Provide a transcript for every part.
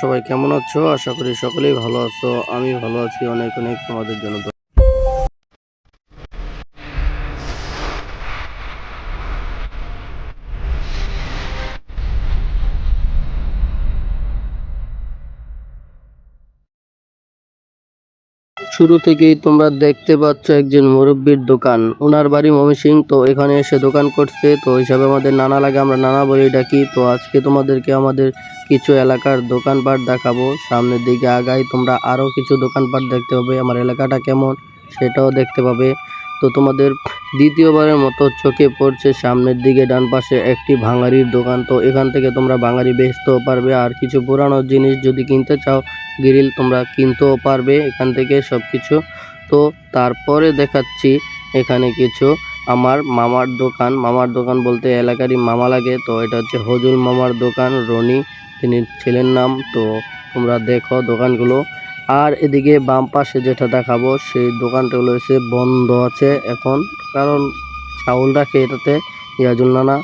সবাই, কেমন আছো? আশা করি সকলেই ভালো আছো। আমি ভালো আছি, অনেক অনেক তোমাদের জন্য শুরু থেকেই তোমরা দেখতে পাচ্ছ একজন মুরব্বীর দোকান। ওনার বাড়ি ময়মনসিং তো এখানে এসে দোকান করছে। তো হিসাবে আমাদের নানা লাগে, আমরা নানা বলেই ডাকি তো আজকে তোমাদেরকে আমাদের কিছু এলাকার দোকানপাট দেখাবো। সামনের দিকে আগাই তোমরা আরও কিছু দোকানপাট দেখতে পাবে। আমার এলাকাটা কেমন সেটাও দেখতে পাবে। তো তোমাদের দ্বিতীয়বারের মতো চোখে পড়ছে সামনের দিকে, ডান পাশে একটি ভাঙারির দোকান। তো এখান থেকে তোমরা ভাঙারি বেচতেও পারবে, আর কিছু পুরানো জিনিস যদি কিনতে চাও, গ্রিল তোমরা কিনতেও পারবে এখান থেকে সব কিছু তো তারপরে দেখাচ্ছি এখানে কিছু আমার মামার দোকান। মামার দোকান বলতে এলাকারই মামা লাগে, তো এটা হচ্ছে হজুল মামার দোকান, রনি। তিনি ছেলের নাম, তো তোমরা দেখো দোকানগুলো। আর এদিকে বাম পাশে যেটা দেখাবো, সেই দোকানটা রয়েছে, বন্ধ আছে এখন। কারণ চাউল রাখে এটাতে ইয়াজুল নানা।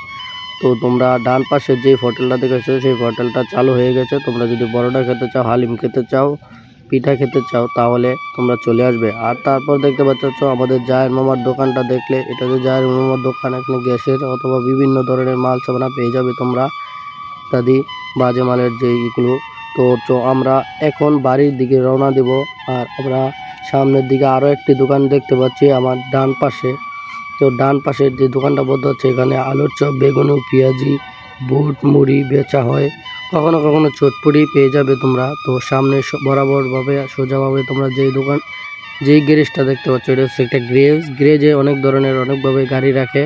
তো তোমরা ডান পাশে যে হোটেলটা দেখেছ, সেই হোটেলটা চালু হয়ে গেছে। তোমরা যদি বড়টা খেতে চাও, হালিম খেতে চাও, পিঠা খেতে চাও, তাহলে তোমরা চলে আসবে। আর তারপর দেখতে পাচ্ছ আমাদের জায়ের মামার দোকানটা দেখলে, এটা যে জায়ের মামার দোকান, এখানে গ্যাসের অথবা বিভিন্ন ধরনের মাল সাবানা পেয়ে যাবে তোমরা। ইত্যাদি বাজে মালের যে ইগুলো তো তো আমরা এখন বাড়ির দিকে রওনা দেব আর আমরা সামনের দিকে আরও একটি দোকান দেখতে পাচ্ছি আমার ডান পাশে। তো ডান পাশের যে দোকানটা বদ্ধ হচ্ছে এখানে আলুর চপ, বেগুনি, পেঁয়াজি, বুট, মুড়ি বেচা হয়। কখনো কখনো চটপুরি পেয়ে যাবে তোমরা। তো সামনে বরাবরভাবে, সোজাভাবে তোমরা যেই দোকান, যেই গ্যারেজটা দেখতে পাচ্ছ, এটা হচ্ছে একটা গ্রেজ গ্রেজে অনেক ধরনের, অনেকভাবে গাড়ি রাখে।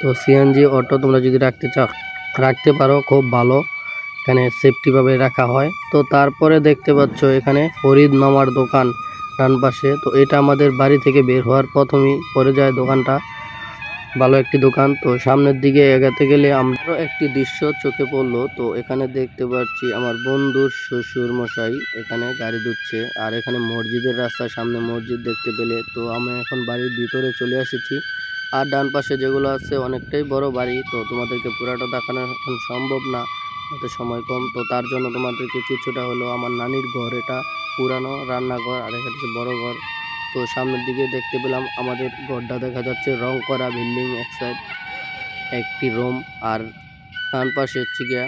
তো সিএনজি, অটো তোমরা যদি রাখতে চাও, রাখতে পারো, খুব ভালো। এখানে সেফটিভাবে রাখা হয়। তো তারপরে দেখতে পাচ্ছ এখানে ফরিদ মামার দোকান ডান পাশে। তো এটা আমাদের বাড়ি থেকে বের হওয়ার প্রথমেই পড়ে যায় দোকানটা। ভালো একটি দোকান। তো সামনের দিকে এগাতে গেলে আমারও একটি দৃশ্য চোখে পড়ল। তো এখানে দেখতে পাচ্ছি আমার বন্ধুর শ্বশুর মশাই এখানে গাড়ি ধুচ্ছে। আর এখানে মসজিদের রাস্তার সামনে মসজিদ দেখতে পেলে। তো আমি এখন বাড়ির ভিতরে চলে এসেছি। আর ডান পাশে যেগুলো আছে, অনেকটাই বড় বাড়ি। তো তোমাদেরকে পুরাটা দেখানো এখন সম্ভব না। হাতে সময় কম। তো তার জন্য তোমাদেরকে কিছুটা হলো আমার নানির ঘর, এটা পুরানো রান্নাঘর আর এখানে হচ্ছে বড়ো ঘর। তো সামনের দিকে দেখতে পেলাম আমাদের ঘরটা দেখা যাচ্ছে রং করা বিল্ডিং এক সাইড একটি রুম আর ডান পাশে হচ্ছে গিয়া